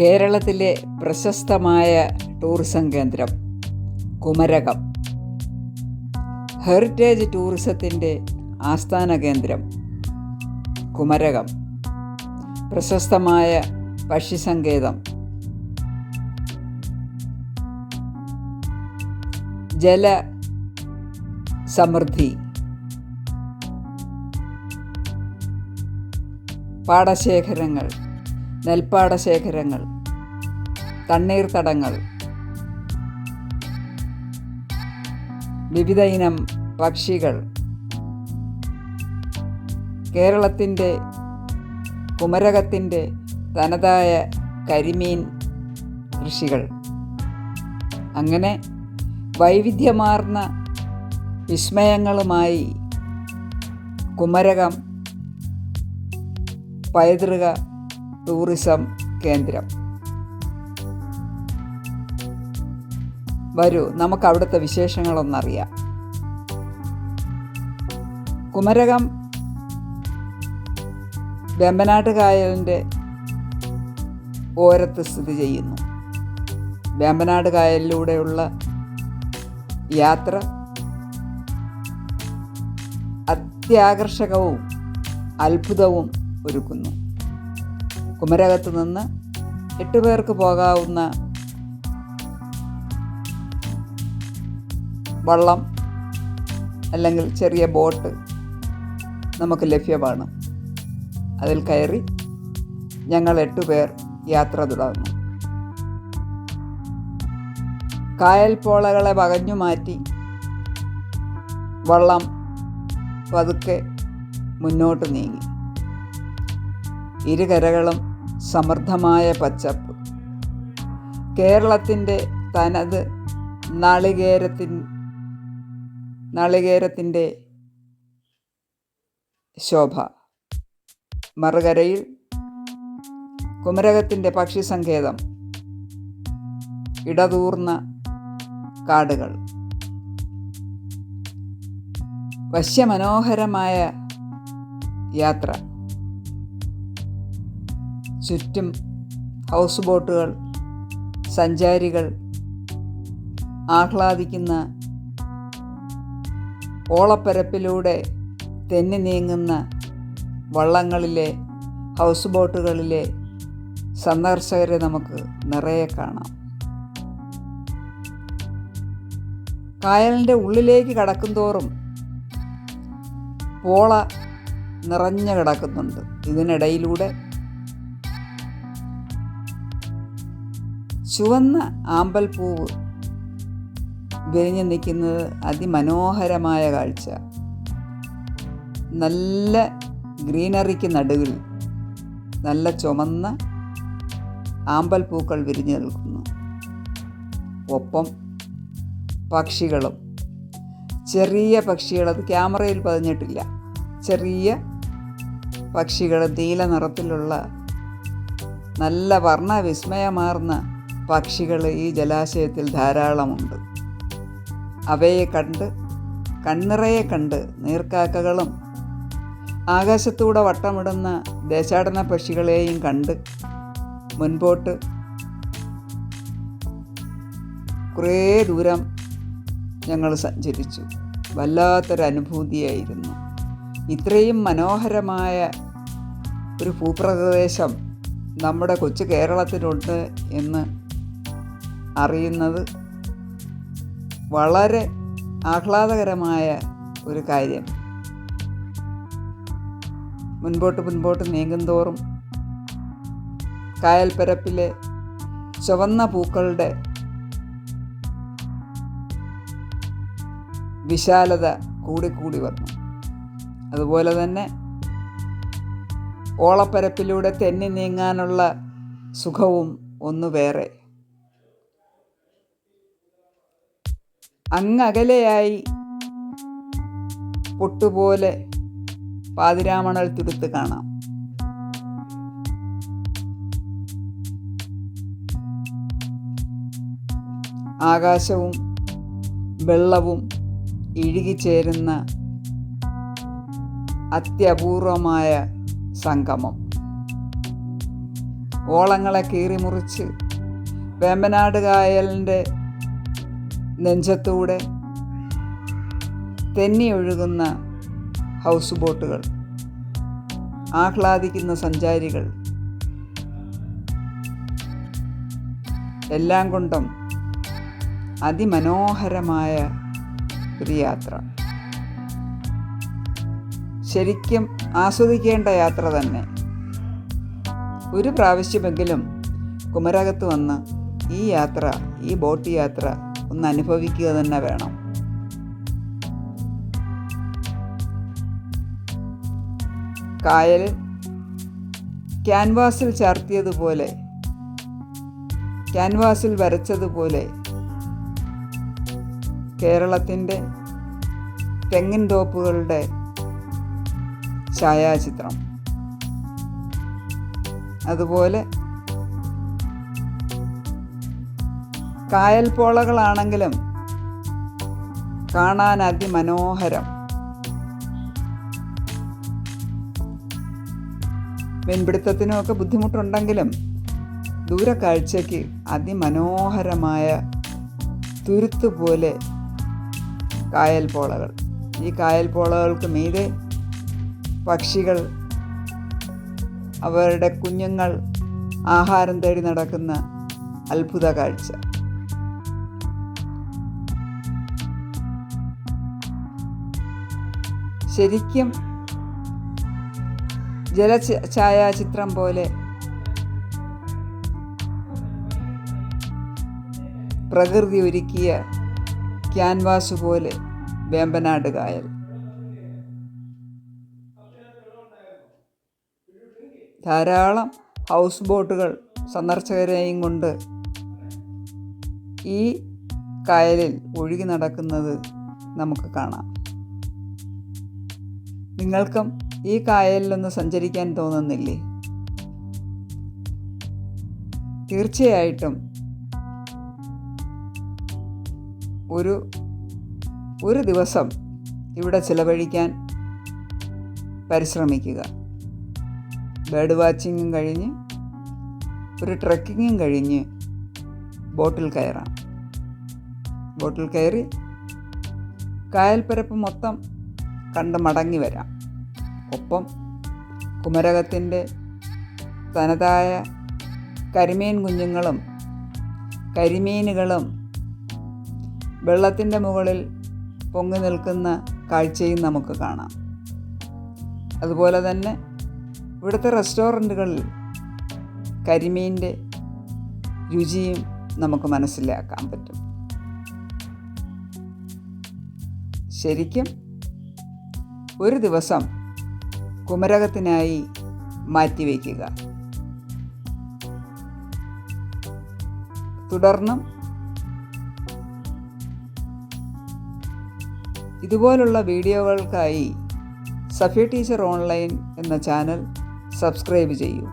കേരളത്തിലെ പ്രശസ്തമായ ടൂറിസം കേന്ദ്രം കുമരകം. ഹെറിറ്റേജ് ടൂറിസത്തിന്റെ ആസ്ഥാന കേന്ദ്രം കുമരകം. പ്രശസ്തമായ പക്ഷിസങ്കേതം. ജല സമൃദ്ധി പാടശേഖരങ്ങൾ നെൽപ്പാടശേഖരങ്ങൾ തണ്ണീർത്തടങ്ങൾ വിവിധ ഇനം പക്ഷികൾ. കേരളത്തിന്റെ കുമരകത്തിന്റെ തനതായ കരിമീൻ കൃഷികൾ. അങ്ങനെ വൈവിധ്യമാർന്ന വിസ്മയങ്ങളുമായി കുമരകം പൈതൃക ടൂറിസം കേന്ദ്രം. വരൂ നമുക്ക് അവിടുത്തെ വിശേഷങ്ങളൊന്നറിയാം. കുമരകം വേമ്പനാട്ട് കായലിന്റെ ഓരത്ത് സ്ഥിതി ചെയ്യുന്നു. വേമ്പനാട് കായലിലൂടെയുള്ള യാത്ര അത്യാകർഷകവും അത്ഭുതവും ഒരുക്കുന്നു. കുമരകത്ത് നിന്ന് എട്ട് പേർക്ക് പോകാവുന്ന വള്ളം അല്ലെങ്കിൽ ചെറിയ ബോട്ട് നമുക്ക് ലഭ്യമാണ്. അതിൽ കയറി ഞങ്ങൾ എട്ടുപേർ യാത്ര തുടർന്നു. കായൽ പോളകളെ വകഞ്ഞു മാറ്റി വള്ളം പതുക്കെ മുന്നോട്ട് നീങ്ങി. ഇരുകരകളും സമൃദ്ധമായ പച്ചപ്പ്. കേരളത്തിന്റെ തനത് നാളികേരത്തിൻ നാളികേരത്തിന്റെ ശോഭ. മറുകരയിൽ കുമരകത്തിന്റെ പക്ഷി സങ്കേതം ഇടതൂർന്ന കാടുകൾ. വശ്യമനോഹരമായ യാത്ര. ചുറ്റും ഹൗസ് ബോട്ടുകൾ സഞ്ചാരികൾ ആഹ്ലാദിക്കുന്ന ഓളപ്പരപ്പിലൂടെ തെന്നി നീങ്ങുന്ന വള്ളങ്ങളിലെ ഹൗസ് ബോട്ടുകളിലെ സന്ദർശകരെ നമുക്ക് നിറയെ കാണാം. കായലിന്റെ ഉള്ളിലേക്ക് കടക്കുന്തോറും പോള നിറഞ്ഞു കിടക്കുന്നുണ്ട്. ഇതിനിടയിലൂടെ ചുവന്ന ആമ്പൽപ്പൂവ് വിരിഞ്ഞു നിൽക്കുന്നത് അതിമനോഹരമായ കാഴ്ച. നല്ല ഗ്രീനറിക്ക് നടുവിൽ നല്ല ചുമന്ന ആമ്പൽ പൂക്കൾ വിരിഞ്ഞു നിൽക്കുന്നു. ഒപ്പം പക്ഷികളും. ചെറിയ പക്ഷികൾ അത് ക്യാമറയിൽ പതിഞ്ഞിട്ടില്ല. ചെറിയ പക്ഷികൾ നീല നിറത്തിലുള്ള നല്ല വർണ വർണവിസ്മയമാർന്ന പക്ഷികൾ ഈ ജലാശയത്തിൽ ധാരാളമുണ്ട്. അവയെ കണ്ട് കണ്ണിറയെ കണ്ട് നീർക്കാക്കകളും ആകാശത്തൂടെ വട്ടമിടുന്ന ദേശാടന പക്ഷികളെയും കണ്ട് മുൻപോട്ട് കുറേ ദൂരം ഞങ്ങൾ സഞ്ചരിച്ചു. വല്ലാത്തൊരനുഭൂതിയായിരുന്നു. ഇത്രയും മനോഹരമായ ഒരു ഭൂപ്രദേശം നമ്മുടെ കൊച്ചു കേരളത്തിലുണ്ട് എന്ന് അറിയുന്നത് വളരെ ആഹ്ലാദകരമായ ഒരു കാര്യം. മുൻപോട്ട് മുൻപോട്ട് നീങ്ങുന്തോറും കായൽപ്പരപ്പിലെ ചുവന്ന പൂക്കളുടെ വിശാലത കൂടിക്കൂടി വന്നു. അതുപോലെ തന്നെ ഓളപ്പരപ്പിലൂടെ തെന്നി നീങ്ങാനുള്ള സുഖവും ഒന്ന് വേറെ. അങ്ങകലെയായി പൊട്ടുപോലെ പാതിരാമണൽ തുടുത്ത് കാണാം. ആകാശവും വെള്ളവും ഇഴുകിച്ചേരുന്ന അത്യപൂർവമായ സംഗമം. ഓളങ്ങളെ കീറിമുറിച്ച് വേമ്പനാട് കായലിന്റെ നെഞ്ചത്തൂടെ തെന്നിയൊഴുകുന്ന ഹൗസ് ബോട്ടുകൾ ആഹ്ലാദിക്കുന്ന സഞ്ചാരികൾ എല്ലാം കൊണ്ടും അതിമനോഹരമായ ഒരു യാത്ര. ശരിക്കും ആസ്വദിക്കേണ്ട യാത്ര തന്നെ. ഒരു പ്രാവശ്യമെങ്കിലും കുമരകത്ത് വന്ന് ഈ യാത്ര ഈ ബോട്ട് യാത്ര ഒന്ന് അനുഭവിക്കുക തന്നെ വേണം. കായൽ ക്യാൻവാസിൽ ചാർത്തിയതുപോലെ ക്യാൻവാസിൽ വരച്ചതുപോലെ കേരളത്തിന്റെ തെങ്ങിൻ തോപ്പുകളുടെ ഛായാചിത്രം. അതുപോലെ കായൽ പോളകളാണെങ്കിലും കാണാൻ അതിമനോഹരം. മീൻപിടുത്തത്തിനുമൊക്കെ ബുദ്ധിമുട്ടുണ്ടെങ്കിലും ദൂരക്കാഴ്ചയ്ക്ക് അതിമനോഹരമായ തുരുത്തുപോലെ കായൽ പോളകൾ ഈ കായൽ പോളകൾക്ക് മീതെ പക്ഷികൾ അവരുടെ കുഞ്ഞുങ്ങൾ ആഹാരം തേടി നടക്കുന്ന അത്ഭുത കാഴ്ച. ശരിക്കും ജല ഛായാചിത്രം പോലെ പ്രകൃതി ഒരുക്കിയ ക്യാൻവാസ് പോലെ വേമ്പനാട് കായൽ. ധാരാളം ഹൗസ് ബോട്ടുകൾ സന്ദർശകരെയും കൊണ്ട് ഈ കായലിൽ ഒഴുകി നടക്കുന്നത് നമുക്ക് കാണാം. നിങ്ങൾക്കും ഈ കായലിലൊന്ന് സഞ്ചരിക്കാൻ തോന്നുന്നില്ലേ? തീർച്ചയായിട്ടും. ഒരു ഒരു ദിവസം ഇവിടെ ചിലവഴിക്കാൻ പരിശ്രമിക്കുക. ബേർഡ് വാച്ചിങ്ങും കഴിഞ്ഞ് ഒരു ട്രക്കിങ്ങും കഴിഞ്ഞ് ബോട്ടിൽ കയറാം. ബോട്ടിൽ കയറി കായൽപ്പരപ്പ് മൊത്തം കണ്ട് മടങ്ങി വരാം. ഒപ്പം കുമരകത്തിന്റെ തനതായ കരിമീൻ കുഞ്ഞുങ്ങളും കരിമീനുകളും വെള്ളത്തിന്റെ മുകളിൽ പൊങ്ങി നിൽക്കുന്ന കാഴ്ചയും നമുക്ക് കാണാം. അതുപോലെ തന്നെ ഇവിടുത്തെ റെസ്റ്റോറന്റുകളിൽ കരിമീന്റെ രുചിയും നമുക്ക് മനസ്സിലാക്കാൻ പറ്റും. ശരിക്കും ഒരു ദിവസം കുമരകത്തിനായി മാറ്റിവെക്കുക. തുടർന്നും ഇതുപോലുള്ള വീഡിയോകൾക്കായി സഫി ടീച്ചർ ഓൺലൈൻ എന്ന ചാനൽ സബ്സ്ക്രൈബ് ചെയ്യൂ.